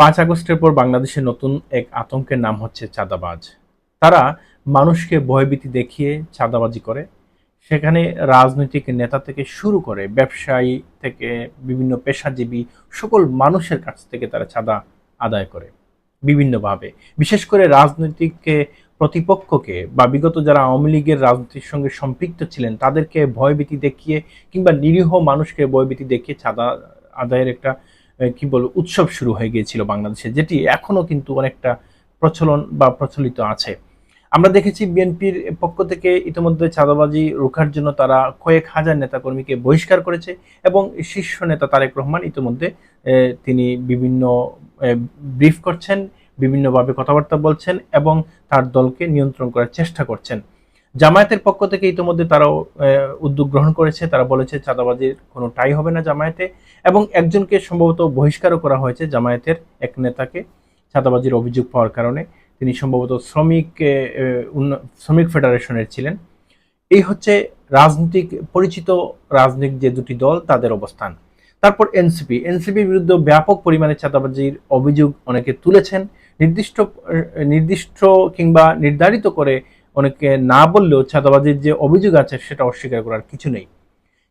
পাঁচ আগস্টের পর বাংলাদেশের নতুন এক আতঙ্কের নাম হচ্ছে চাঁদাবাজ। তারা মানুষকে ভয়ভীতি দেখিয়ে চাঁদাবাজি করে। সেখানে রাজনৈতিক নেতা থেকে শুরু করে ব্যবসায়ী থেকে বিভিন্ন পেশাজীবী সকল মানুষের কাছ থেকে তারা চাঁদা আদায় করে বিভিন্নভাবে। বিশেষ করে রাজনৈতিক এ, প্রতিপক্ষকে বা বিগত যারা আওয়ামী লীগের রাজনীতির সঙ্গে সম্পৃক্ত ছিলেন তাদেরকে ভয়ভীতি দেখিয়ে কিংবা নিরীহ মানুষকে ভয়ভীতি দেখিয়ে চাঁদা আদায়ের একটা কি বলব, উৎসব শুরু হয়ে গিয়েছিল বাংলাদেশে, যেটি এখনও কিন্তু অনেকটা প্রচলন বা প্রচলিত আছে। আমরা দেখেছি বিএনপির পক্ষ থেকে ইতিমধ্যে চাঁদাবাজি রোখার জন্য তারা কয়েক হাজার নেতাকর্মীকে বহিষ্কার করেছে এবং শীর্ষ নেতা তারেক রহমান ইতিমধ্যে তিনি বিভিন্ন ব্রিফ করছেন, বিভিন্নভাবে কথাবার্তা বলছেন এবং তার দলকে নিয়ন্ত্রণ করার চেষ্টা করছেন। জামায়াতের পক্ষ থেকে ইতিমধ্যে তারাও উদ্যোগ গ্রহণ করেছে। তারা বলেছে চাঁদাবাজির কোনো টাই হবে না জামায়াতে এবং একজনকে সম্ভবত বহিষ্কারও করা হয়েছে জামায়াতের এক নেতাকে চাঁদাবাজির অভিযোগ পাওয়ার কারণে। তিনি সম্ভবত শ্রমিক শ্রমিক ফেডারেশনের ছিলেন। এই হচ্ছে রাজনৈতিক, পরিচিত রাজনৈতিক যে দুটি দল, তাদের অবস্থান। তারপর এনসিপি। এনসিপির বিরুদ্ধে ব্যাপক পরিমাণে চাঁদাবাজির অভিযোগ অনেকে তুলেছেন। নির্দিষ্ট নির্দিষ্ট কিংবা নির্ধারিত করে অনেকে না বললেও চাঁদাবাজির যে অভিযোগ আছে সেটা অস্বীকার করার কিছু নেই।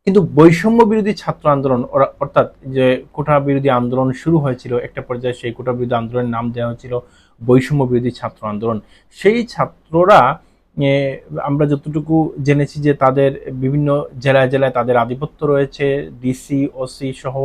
কিন্তু বৈষম্য বিরোধী ছাত্র আন্দোলন অর্থাৎ যে কোটা বিরোধী আন্দোলন শুরু হয়েছিল, একটা পর্যায়ে সেই কোটা বিরোধী আন্দোলনের নাম দেওয়া হয়েছিল বৈষম্য বিরোধী ছাত্র আন্দোলন। সেই ছাত্ররা আমরা যতটুকু জেনেছি যে তাদের বিভিন্ন জেলায় জেলায় তাদের আধিপত্য রয়েছে, ডিসি, ওসি সহ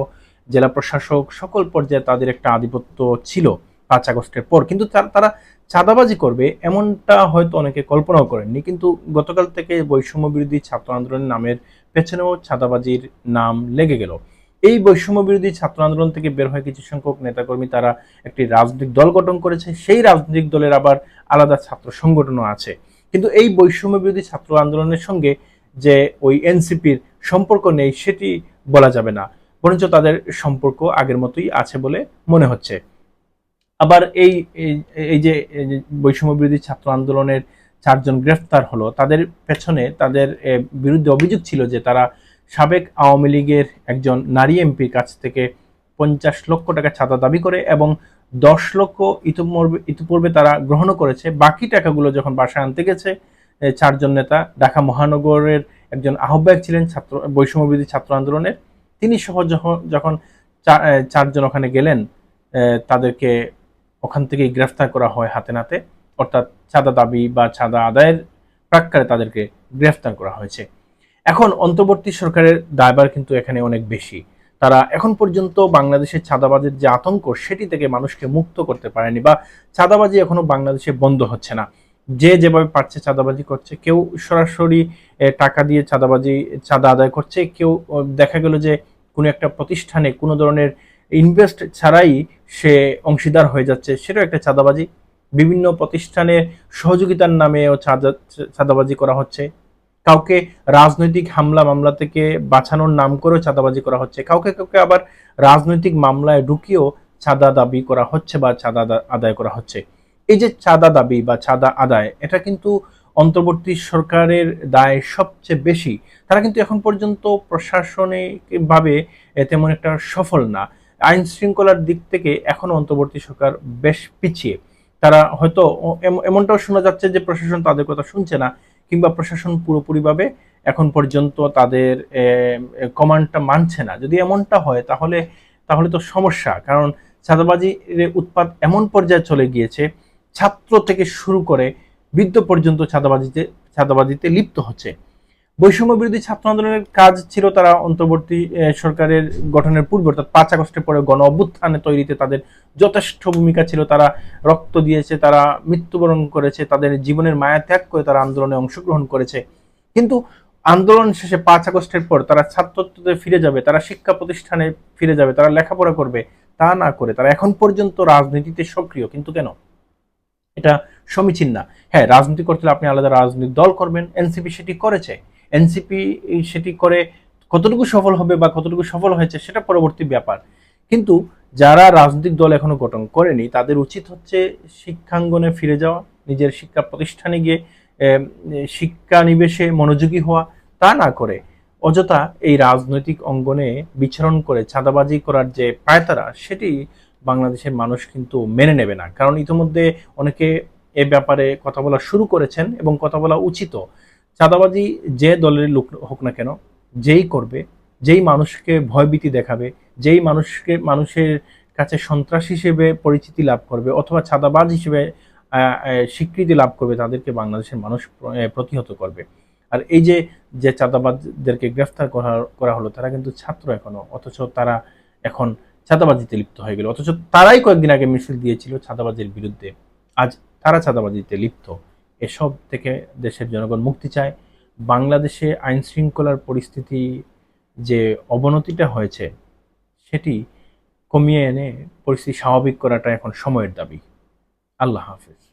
জেলা প্রশাসক, সকল পর্যায়ে তাদের একটা আধিপত্য ছিল পাঁচ আগস্টের পর। কিন্তু তারা চাঁদাবাজি করবে এমনটা হয়তো অনেকে কল্পনাও করেননি, কিন্তু গতকাল থেকে বৈষম্য বিরোধী ছাত্র আন্দোলনের নামের পেছনেও চাঁদাবাজির নাম লেগে গেল। এই বৈষম্য বিরোধী ছাত্র আন্দোলন থেকে বের হয় কিছু সংখ্যক নেতাকর্মী, তারা একটি রাজনৈতিক দল গঠন করেছে, সেই রাজনৈতিক দলের আবার আলাদা ছাত্র সংগঠনও আছে। কিন্তু এই বৈষম্য বিরোধী ছাত্র আন্দোলনের সঙ্গে যে ওই এনসিপির সম্পর্ক নেই, সেটি বলা যাবে না। বরঞ্চ তাদের সম্পর্ক আগের মতোই আছে বলে মনে হচ্ছে। আবার এই, এই- যে বৈষম্য বিরোধী ছাত্র আন্দোলনের চারজন গ্রেফতার হলো, তাদের পেছনে তাদের বিরুদ্ধে অভিযোগ ছিল যে তারা সাবেক আওয়ামী লীগের একজন নারী এমপির কাছ থেকে পঞ্চাশ লক্ষ টাকা ছাতা দাবি করে এবং দশ লক্ষ ইতিপূর্বে ইতিপূর্বে তারা গ্রহণও করেছে। বাকি টাকাগুলো যখন বাসায় আনতে গেছে চারজন নেতা, ঢাকা মহানগরের একজন আহ্বায়ক ছিলেন ছাত্র বৈষম্যবিধি ছাত্র আন্দোলনের। তিনি সহ যখন যখন চারজন ওখানে গেলেন তাদেরকে ওখান থেকেই গ্রেফতার করা হয় হাতে নাতে। অর্থাৎ চাঁদা দাবি বা চাঁদা আদায়ের প্রাক্কারে তাদেরকে গ্রেফতার করা হয়েছে। এখন অন্তর্বর্তী সরকারের দায়ভার কিন্তু এখানে অনেক বেশি। তারা এখন পর্যন্ত বাংলাদেশের চাঁদাবাজির যে আতঙ্ক, সেটি থেকে মানুষকে মুক্ত করতে পারেনি বা চাঁদাবাজি এখনও বাংলাদেশে বন্ধ হচ্ছে না। যে যেভাবে পারছে চাঁদাবাজি করছে, কেউ সরাসরি টাকা দিয়ে চাঁদাবাজি, চাঁদা আদায় করছে, কেউ দেখা গেল যে কোনো একটা প্রতিষ্ঠানে কোনো ধরনের ইনভেস্ট ছাড়াই সে অংশীদার হয়ে যাচ্ছে। সেটাও একটা চাঁদাবাজি। বিভিন্ন প্রতিষ্ঠানে সহযোগিতার নামেও চাঁদা, চাঁদাবাজি করা হচ্ছে। কাউকে রাজনৈতিক হামলা মামলা থেকে বাঁচানোর নাম করেও চাঁদাবাজি করা হচ্ছে। কাউকে কাউকে আবার রাজনৈতিক মামলায় ঢুকিয়েও চাঁদা দাবি করা হচ্ছে বা চাঁদা আদায় করা হচ্ছে। এই যে চাঁদা দাবি বা চাঁদা আদায়, এটা কিন্তু অন্তর্বর্তী সরকারের দায় সবচেয়ে বেশি। তারা কিন্তু এখন পর্যন্ত প্রশাসনিকভাবে তেমন একটা সফল না। আইন শৃঙ্খলার দিক থেকে এখনও অন্তর্বর্তী সরকার বেশ পিছিয়ে। তারা হয়তো এম- এমনটাও শোনা যাচ্ছে যে প্রশাসন তাদের কথা শুনছে না, কিংবা প্রশাসন পুরোপুরিভাবে এখন পর্যন্ত তাদের কমান্ডটা মানছে না। যদি এমনটা হয়, তাহলে তাহলে তো সমস্যা। কারণ চাঁদাবাজির উৎপাদ এমন পর্যায়ে চলে গিয়েছে, ছাত্র থেকে শুরু করে বৃদ্ধ পর্যন্ত চাঁদাবাজিতে চাঁদাবাজিতে লিপ্ত হচ্ছে। বৈষম্য বিরোধী ছাত্র আন্দোলনের কাজ ছিল তারা অন্তর্বর্তী সরকারের গঠনের পূর্বে, অর্থাৎ পাঁচ আগস্টের পরে গণ অভ্যুত্থানে তৈরিতে তাদের যথেষ্ট ভূমিকা ছিল। তারা রক্ত দিয়েছে, তারা মৃত্যুবরণ করেছে, তাদের জীবনের মায়া ত্যাগ করে তারা আন্দোলনে অংশগ্রহণ করেছে। কিন্তু আন্দোলন শেষে পাঁচ আগস্টের পর তারা ছাত্রত্বতে ফিরে যাবে, তারা শিক্ষা প্রতিষ্ঠানে ফিরে যাবে, তারা লেখাপড়া করবে, তা না করে তারা এখন পর্যন্ত রাজনীতিতে সক্রিয়। কিন্তু কেন? এটা সমীচীন না। হ্যাঁ রাজনীতি করতে হলে আপনি আলাদা রাজনৈতিক দল করবেন, এনসিপি সেটি করেছে। এনসিপি সেটি করে কতটুকু সফল হবে বা কতটুকু সফল হয়েছে সেটা পরবর্তী ব্যাপার। কিন্তু যারা রাজনৈতিক দল এখনও গঠন করেনি তাদের উচিত হচ্ছে শিক্ষাঙ্গনে ফিরে যাওয়া নিজের শিক্ষা প্রতিষ্ঠানে গিয়ে এম, শিক্ষা নিবেশে মনোযোগী হওয়া তা না করে অযথা এই রাজনৈতিক অঙ্গনে বিচরণ করে চাঁদাবাজি করার যে পায়তারা সেটি বাংলাদেশের মানুষ কিন্তু মেনে নেবে না। কারণ ইতিমধ্যে অনেকে এ ব্যাপারে কথা বলা শুরু করেছেন এবং কথা বলা উচিত চাঁদাবাজি যে দলের লোক হোক না কেন, যেই করবে, যেই মানুষকে ভয়ভীতি দেখাবে, যেই মানুষকে, মানুষের কাছে সন্ত্রাস হিসেবে পরিচিতি লাভ করবে অথবা ছাদাবাজ হিসেবে স্বীকৃতি লাভ করবে, তাদেরকে বাংলাদেশের মানুষ প্রতিহত করবে। আর এই যে যে চাঁদাবাজদেরকে গ্রেফতার করা করা হলো, তারা কিন্তু ছাত্র এখনও, অথচ তারা এখন ছাদাবাজিতে লিপ্ত হয়ে গেল। অথচ তারাই কয়েকদিন আগে মিছিল দিয়েছিল ছাদাবাজির বিরুদ্ধে। আজ তারা ছাদাবাজিতে লিপ্ত। এসব থেকে দেশের জনগণ মুক্তি চায়। বাংলাদেশে আইন শৃঙ্খলার পরিস্থিতি যে অবনতিটা হয়েছে, সেটি কমিয়ে এনে পরিস্থিতি স্বাভাবিক করাটা এখন সময়ের দাবি। আল্লাহ হাফিজ।